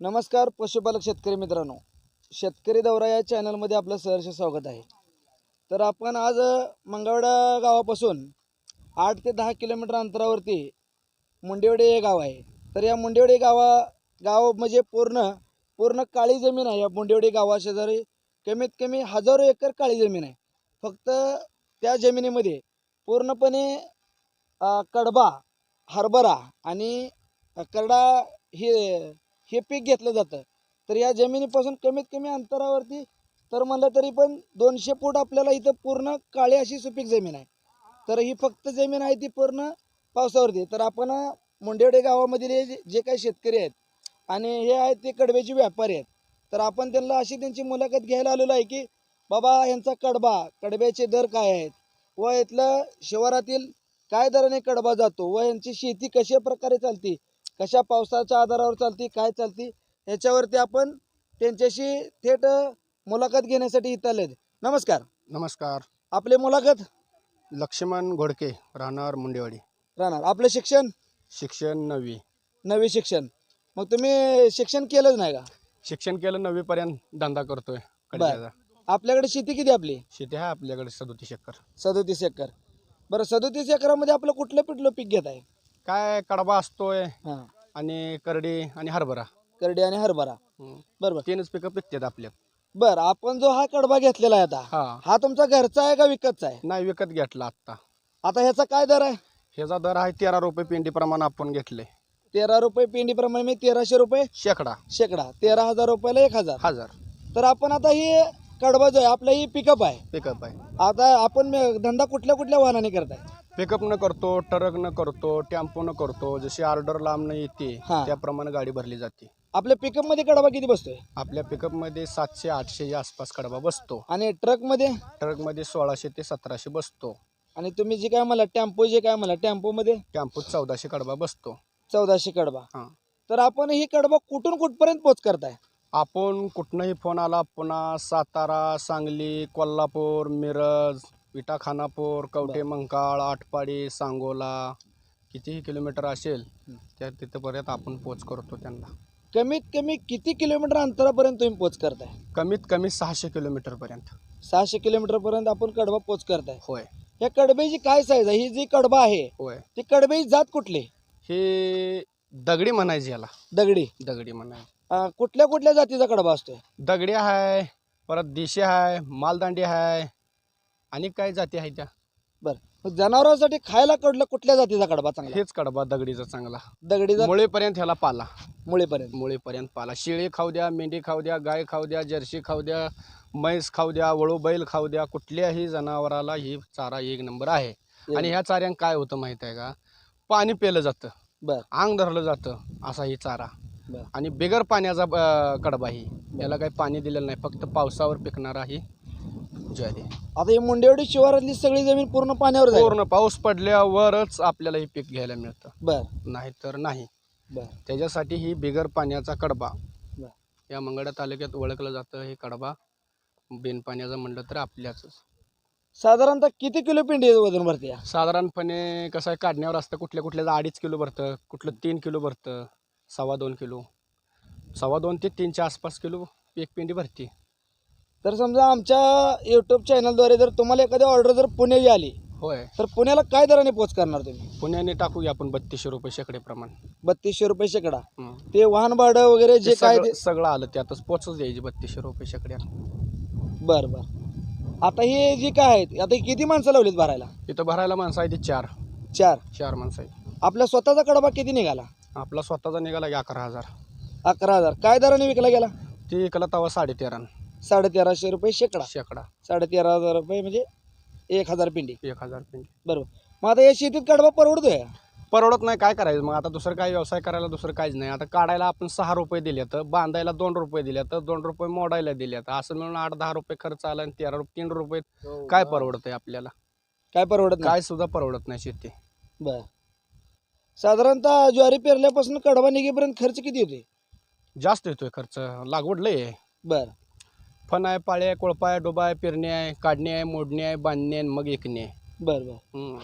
नमस्कार पशुपालक शेतकरी मित्रांनो. शेतकरी दौरा या चॅनलमध्ये आपलं सहर्ष स्वागत आहे. तर आपण आज मंगळवडा गावापासून आठ ते दहा किलोमीटर अंतरावरती मुंडेवडे हे गाव आहे. तर या मुंडेवडे गावा गाव म्हणजे पूर्ण पूर्ण काळी जमीन आहे. या मुंडेवडे गावाशेजारी कमीत कमी हजारो एकर काळी जमीन आहे. फक्त त्या जमिनीमध्ये पूर्णपणे कडबा हरभरा आणि करडा हे हे पीक घेतलं जातं. तर या जमिनीपासून कमीत कमी अंतरावरती तर म्हणलं तरी पण दोनशे फूट आपल्याला इथं पूर्ण काळी अशी सुपीक जमीन आहे. तर ही फक्त जमीन आहे ती पूर्ण पावसावरती. तर आपण मुंडेवडे गावामधील हे जे- काही शेतकरी आहेत आणि हे आहेत ते कडब्याचे व्यापारी आहेत. तर आपण त्यांना अशी त्यांची मुलाखत घ्यायला आलेलो आहे की बाबा यांचा कडबा कडब्याचे दर काय आहेत? व इथलं शहरातील काय दराने कडबा जातो? व यांची शेती कशा प्रकारे चालती? कशा पावसाच्या आधारावर चालती काय चालती ह्याच्यावरती आपण त्यांच्याशी थेट मुलाखत घेण्यासाठी इथं आलेत नमस्कार. नमस्कार. आपले मुलाखत? लक्ष्मण घोडके राहणार मुंडेवाडी. राहणार. आपलं शिक्षण? शिक्षण नववी. नवे शिक्षण. मग तुम्ही शिक्षण केलंच नाही का? शिक्षण केलं नववीपर्यंत धंदा करतोय आपल्याकडे शेती किती आपली? शेती आहे आपल्याकडे सदोतीस एकर. सदोतीस एकर. बरं सदोतीस एकरामध्ये आपलं कुठलं पिठलं पीक घेत आहे काय कडबा असतोय हां. आणि करडी आणि हरभरा. करडी आणि हरभरा. हम्म. बरोबर. तीनच पिकं पिकतात आपल्यात बरं आपण जो हा कडबा घेतलेला आहे आता हा. हा तुमचा घरचा आहे का विकतचा आहे? नाही विकत घेतला आत्ता. आता ह्याचा काय दर आहे? ह्याचा दर आहे तेरा रुपये पेंडी प्रमाण आपण घेतले. तेरा रुपये पेंडीप्रमाणे मी तेराशे रुपये शेकडा. शेकडा. तेरा हजार रुपयाला एक हजार. हजार. तर आपण आता ही कडबा जो आहे आपलं ही पिकअप आहे. पिकअप आहे. आता आपण धंदा कुठल्या कुठल्या वाहनाने करताय? पिकअप न करतो ट्रक न करतो टेम्पो न करतो जशी ऑर्डर लांब येते हा. त्याप्रमाणे गाडी भरली जाते. आपल्या पिकअपमध्ये कडबा किती बसतोय? आपल्या पिकअपमध्ये सातशे आठशेच्या आसपास कडबा बसतो. आणि ट्रकमध्ये? ट्रकमध्ये सोळाशे ते सतराशे बसतो. आणि तुम्ही जे काय मला टेम्पो जे काय मला टेम्पो मध्ये? टेम्पोत चौदाशे कडबा बसतो. चौदाशे कडबा. हां. तर आपण ही कडबा कुठून कुठपर्यंत पोच करताय? आपण कुठनंही फोन आला पुन्हा सातारा सांगली कोल्हापूर मिरज विटा खानापूर कवठे मंकाळ आटपाडी सांगोला कितीही किलोमीटर असेल त्या तिथंपर्यंत आपण पोच करतो त्यांना. कमीत कमी किती किलोमीटर अंतरापर्यंत तुम्ही पोच करताय? कमीत कमी सहाशे किलोमीटरपर्यंत. सहाशे किलोमीटर पर्यंत आपण कडबा पोच करताय. होय. या कडब्याची काय साईज आहे? ही जी कडबा आहे होय. ती कडब्याची जात कुठली? हे दगडी म्हणायची याला. दगडी. दगडी म्हणायची अं, कुठल्या कुठल्या जातीचा कडबा असतोय? दगडी आहे परत देशी आहे मालदांडी आहे आणि काय जाती आहे त्या. बरं. जनावरांसाठी खायला कडलं कुठल्या जातीचा कडबा चांगला? हेच कडबा दगडीचा चांगला. दगडीचा? मुळेपर्यंत ह्याला पाला. मुळेपर्यंत. मुळेपर्यंत पाला. शेळी खाऊ द्या मेंढी खाऊ द्या गाय खाऊ द्या जर्सी खाऊ द्या म्हैस खाऊ द्या वळू बैल खाऊ द्या कुठल्याही जनावराला ही चारा एक नंबर आहे. आणि ह्या चाऱ्यानं काय होतं माहीत आहे का? पाणी पेलं जातं. बर. अंग धरलं जातं. असा ही चारा. बर. आणि बिगर पाण्याचा अं, कडबा ही. याला काही पाणी दिलेलं नाही. फक्त पावसावर पिकणारा ही ज्वारी आता ही मुंडेवडी शिवारातली सगळी जमीन पूर्ण पाण्यावर जाईल पूर्ण पाऊस पडल्यावरच आपल्याला हे पीक घ्यायला मिळतं. बर. नाहीतर नाही. बर. त्याच्यासाठी ही बिगर पाण्याचा कडबा. बर. या मंगळा तालुक्यात ओळखलं जातं हे कडबा. बिन पाण्याचा म्हणलं तर आपल्याच साधारणतः किती किलो पिंडी वजन भरते या? साधारणपणे कसं आहे काढण्यावर असतं कुठल्या कुठल्याचं अडीच किलो भरतं कुठलं तीन किलो भरतं सव्वा दोन किलो. सव्वा दोन ते तीनच्या आसपास किलो एक पिंडी भरते. तर समजा आमच्या युट्यूब चॅनलद्वारे जर तुम्हाला एखादी ऑर्डर जर पुण्याची आली होय. तर पुण्याला काय दराने पोच करणार तुम्ही? पुण्याने टाकूया आपण बत्तीसशे रुपये शेकडेप्रमाण बत्तीसशे रुपये शेकडा. हं. ते वाहन भाडं वगैरे जे ते काय सगळं सगळं आलं त्यातच पोचच द्यायची बत्तीसशे रुपये शेकड्या. बर बर. आता हे जे काय आहेत आता हे किती माणसं लावलीत भरायला? इथं भरायला माणसं आहे ती चार. चार. चार माणसं आहे आपला स्वतःचा कडबा किती निघाला? आपला स्वतःचा निघाला की अकरा हजार. अकरा हजार. काय दराने विकला गेला? ती इकला तवा साडे तेरा साडे तेराशे रुपये शेकडा. शेकडा. साडे तेरा हजार रुपये म्हणजे एक हजार पिंडी. एक हजार पिंडी. बरोबर. मग आता या शेतीत कडबा परवडतोय? परवडत नाही काय करायचं? मग आता दुसरं काय व्यवसाय करायला दुसरं काहीच नाही. आता काढायला आपण सहा रुपये दिले तर बांधायला दोन रुपये दिले तर दोन रुपये मोडायला दिले तर असं मिळून आठ दहा रुपये खर्च आला आणि तेरा रुपये तीन रुपये काय परवडत आहे आपल्याला? काय परवडत काय सुद्धा परवडत नाही शेती. बर. साधारणतः ज्वारी पेरल्यापासून कडबा निघेपर्यंत खर्च किती होते जास्त येतोय खर्च. लागवड लय आहे. बर. फण आहे पाळे आहे कोळपा आहे डोबा आहे पेरणी आहे काढणी आहे मोडणी आहे बांधणी आहे मग एकणी आहे बर बर. हम्म.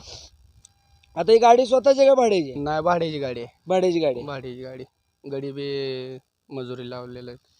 आता ही गाडी स्वतःची का भाड्याची? नाही भाड्याची गाडी आहे. भाड्याची गाडी आहे. भाड्याची गाडी. गडी बी मजुरी लावलेले आहेत